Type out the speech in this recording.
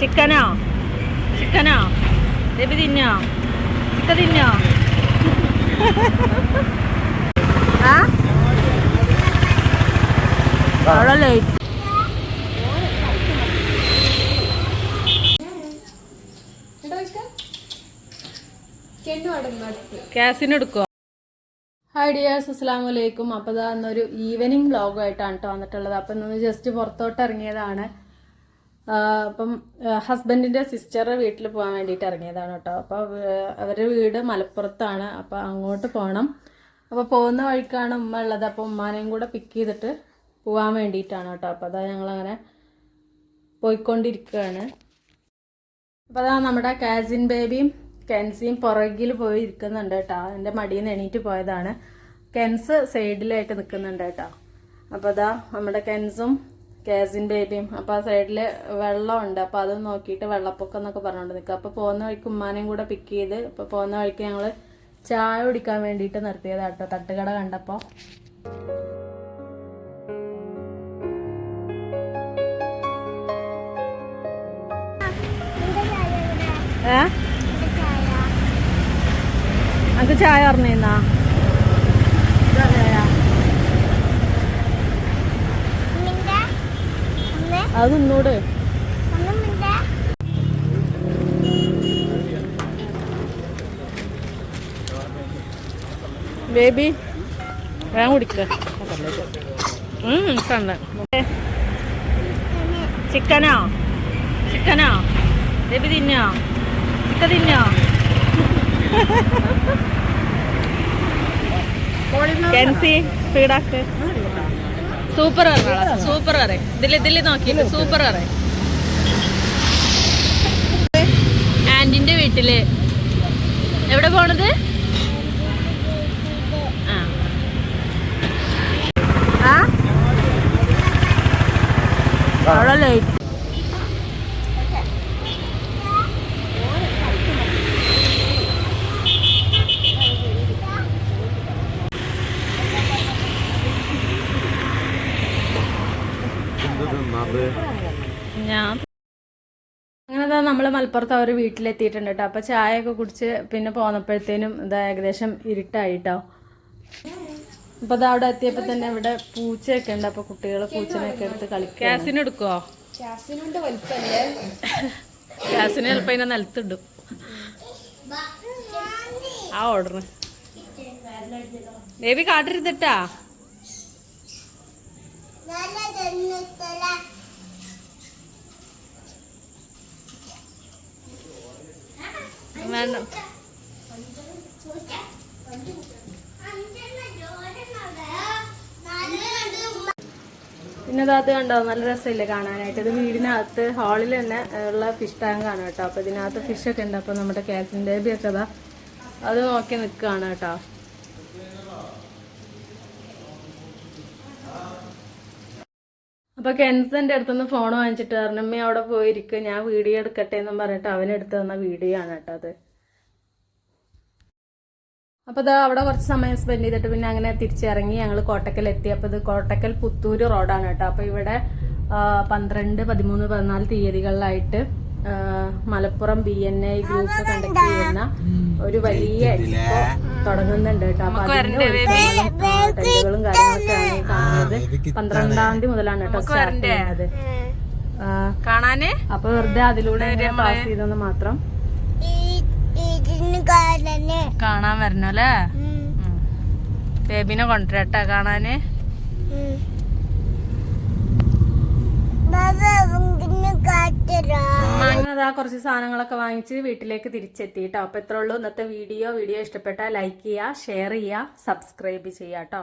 ചിക്കനോ? ചിക്കനോ? ബേബി തിന്നോ? ചിക്ക തിന്നോ? ആ? അവിടെ ലൈറ്റ് ക്യാസിന് ഹായ് ഡിയേഴ്സ് അസ്സാം വലൈക്കും അപ്പോൾ ഇതാ ഇന്നൊരു ഈവനിങ് വ്ളോഗായിട്ടാണ് കേട്ടോ വന്നിട്ടുള്ളത്. അപ്പൊ ഇന്ന് ജസ്റ്റ് പുറത്തോട്ട് ഇറങ്ങിയതാണ്. അപ്പം ഹസ്ബൻഡിന്റെ സിസ്റ്റർ വീട്ടിൽ പോകാൻ വേണ്ടിയിട്ട് ഇറങ്ങിയതാണ് കേട്ടോ. അപ്പോൾ അവരുടെ വീട് മലപ്പുറത്താണ്. അപ്പോൾ അങ്ങോട്ട് പോകണം അപ്പോൾ പോകുന്ന വഴിക്കാണ് ഉമ്മ ഉള്ളത്. അപ്പോൾ ഉമ്മാനെയും കൂടെ പിക്ക് ചെയ്തിട്ട് പോകാൻ വേണ്ടിയിട്ടാണ് കേട്ടോ. അപ്പോൾ അതാ ഞങ്ങളങ്ങനെ പോയിക്കൊണ്ടിരിക്കുകയാണ്. അപ്പോൾ അതാ നമ്മുടെ കാസിൻ ബേബിയും കെൻസിയും പുറകിൽ പോയി ഇരിക്കുന്നുണ്ട് കേട്ടോ. എന്റെ മടിയിൽ നിന്ന് എണീറ്റ് പോയതാണ്. കെൻസ് സൈഡിലായിട്ട് നിൽക്കുന്നുണ്ട് കേട്ടോ. അപ്പോൾ അതാ നമ്മുടെ കെൻസും കാസിൻ ബേബിയും. അപ്പോൾ ആ സൈഡിൽ വെള്ളമുണ്ട്. അപ്പോൾ അത് നോക്കിയിട്ട് വെള്ളപ്പൊക്കം എന്നൊക്കെ പറഞ്ഞുകൊണ്ട് നിൽക്കുക അപ്പോൾ പോകുന്ന വഴിക്ക് ഉമ്മാനെയും കൂടെ പിക്ക് ചെയ്ത് ഇപ്പൊ പോകുന്ന വഴിക്ക് ഞങ്ങൾ ചായ കുടിക്കാൻ വേണ്ടിയിട്ട് നിർത്തിയതാ കേട്ടോ തട്ടുകട കണ്ടപ്പോൾ ഏ? അത് ചായ പറഞ്ഞാ അത് നിന്നൂട് ബേബി വേഗം കുടിക്ക. ചിക്കനോ? ചിക്കനോ? ബേബി തിന്നോ? ചിക്ക തിന്നോ? കെൻസി സ്പീഡാക്ക് സൂപ്പർ സൂപ്പർ പറയും നോക്കിയിട്ട് സൂപ്പർ പറയും ആന്റിന്റെ വീട്ടിൽ. എവിടെ പോണത്? ആ. അവിടെ ലൈറ്റ് ഞാൻ അങ്ങനെ നമ്മൾ മലപ്പുറത്ത് അവർ വീട്ടിലെത്തിയിട്ടുണ്ട് കേട്ടോ അപ്പോൾ ചായയൊക്കെ കുടിച്ച് പിന്നെ പോന്നപ്പോഴത്തേനും ഇതാ ഏകദേശം ഇരുട്ടായിട്ടോ. അപ്പോൾ ഇതാ അവിടെ എത്തിയപ്പോൾ തന്നെ ഇവിടെ പൂച്ചയൊക്കെ ഉണ്ട്. അപ്പോൾ കുട്ടികൾ പൂച്ചനെയൊക്കെ എടുത്ത് കളിക്കുക ക്യാസിന് എടുക്കോ ക്യാസിന് ചിലപ്പോൾ അതിനെ നിലത്തിടും. ആ ഓർഡർ ബേബി കാട്ടരുതിട്ടാ വേണ്ട. പിന്നെ കണ്ടോ? നല്ല രസമില്ലേ കാണാനായിട്ട്. ഇത് വീടിനകത്ത് ഹാളിൽ തന്നെ ഉള്ള ഫിഷ് ടാങ്ക് ആണ് കേട്ടോ. അപ്പോൾ ഇതിനകത്ത് ഫിഷ് ഒക്കെ ഉണ്ട്. അപ്പോൾ നമ്മുടെ കാസിൻ ബേബി ഒക്കെ അത് നോക്കി നിൽക്കുകയാണ് കേട്ടോ. അപ്പൊ കെൻസന്റെ അടുത്തുനിന്ന് ഫോൺ വാങ്ങിച്ചിട്ട് അർണമ്മ അവിടെ പോയിരിക്കും ഞാൻ വീഡിയോ എടുക്കട്ടെ എന്നും പറഞ്ഞിട്ട് അവൻ എടുത്തു തന്ന വീഡിയോ ആണ് കേട്ടോ അത്. അപ്പൊ ഇത് അവിടെ കുറച്ച് സമയം സ്പെൻഡ് ചെയ്തിട്ട് പിന്നെ അങ്ങനെ തിരിച്ചിറങ്ങി ഞങ്ങൾ കോട്ടക്കൽ എത്തി അപ്പൊ ഇത് കോട്ടക്കൽ പുത്തൂര് റോഡാണ് കേട്ടോ. അപ്പൊ ഇവിടെ പന്ത്രണ്ട് പതിമൂന്ന് പതിനാല് തീയതികളിലായിട്ട് Malappuram B N I group conduct ചെയ്യുന്ന ഒരു വലിയ എക്സ്പോ തുടങ്ങുന്നുണ്ട് കേട്ടോ. അപ്പൊ അതിന്റെ ടെന്റുകളും കാര്യങ്ങളൊക്കെയാണ് കാണുന്നത്. പന്ത്രണ്ടാം തീയതി മുതലാണ് കേട്ടോ സ്റ്റാർട്ട് ചെയ്യുന്നത്. കാണാന്? അപ്പൊ വെറുതെ അതിലൂടെ പാസ് ചെയ്തെന്ന് മാത്രം. കാണാൻ വരണോ അല്ലേ? ബേബിനെ കൊണ്ടുവരട്ടെ കാണാന്. അതാ കുറച്ച് സാധനങ്ങളൊക്കെ വാങ്ങിച്ച് വീട്ടിലേക്ക് തിരിച്ചെത്തി കേട്ടോ അപ്പൊ ഇത്രേ ഉള്ളൂ. ഇന്നത്തെ വീഡിയോ. വീഡിയോ ഇഷ്ടപ്പെട്ടാൽ ലൈക്ക് ചെയ്യുക ഷെയർ ചെയ്യുക സബ്സ്ക്രൈബ് ചെയ്യുക കേട്ടോ